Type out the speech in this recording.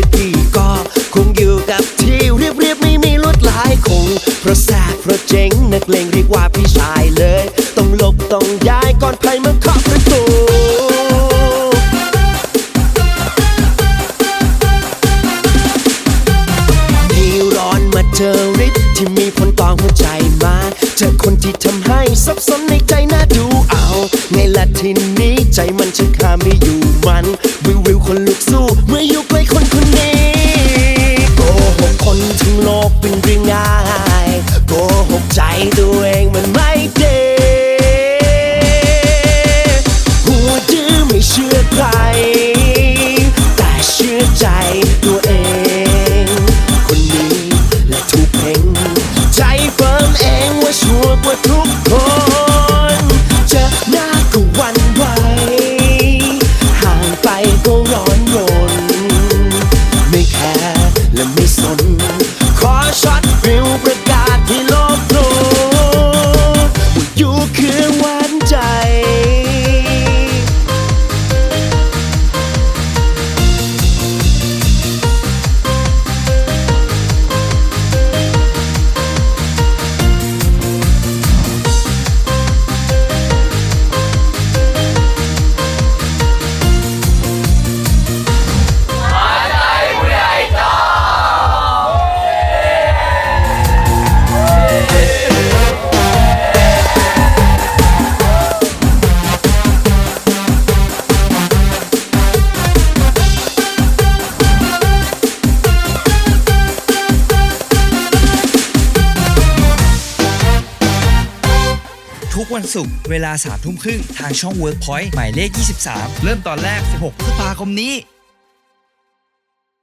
ฤทธิ์พี่ก็คงอยู่กับที่เรียบเรียบๆไม่มีลวดลายคงเพราะแซ่บเพราะเจ๋งนักเลงเรียกว่าพี่ชายเลย ต้องหลบต้องย้ายก่อนใครมาเคาะประตูที่ร้อนมาเจอฤทธิ์ที่มีผลต่อหัวใจมาเจอคนที่ทำให้สับสนในใจน่าดูเอาไงละทีนี้ใจมันชักหาไม่อยู่มัน คนลุกสู้ เมื่ออยู่ใกล้คนคนนี้โกหกคนทั้งโลกเป็นเรื่องง่ายโกหกใจตัวเองมัน ทุกวันศุกร์เวลา3ทุ่มครึ่งทางช่อง WorkPoint หมายเลข 23 เริ่มตอนแรก 16พฤษภาคมนี้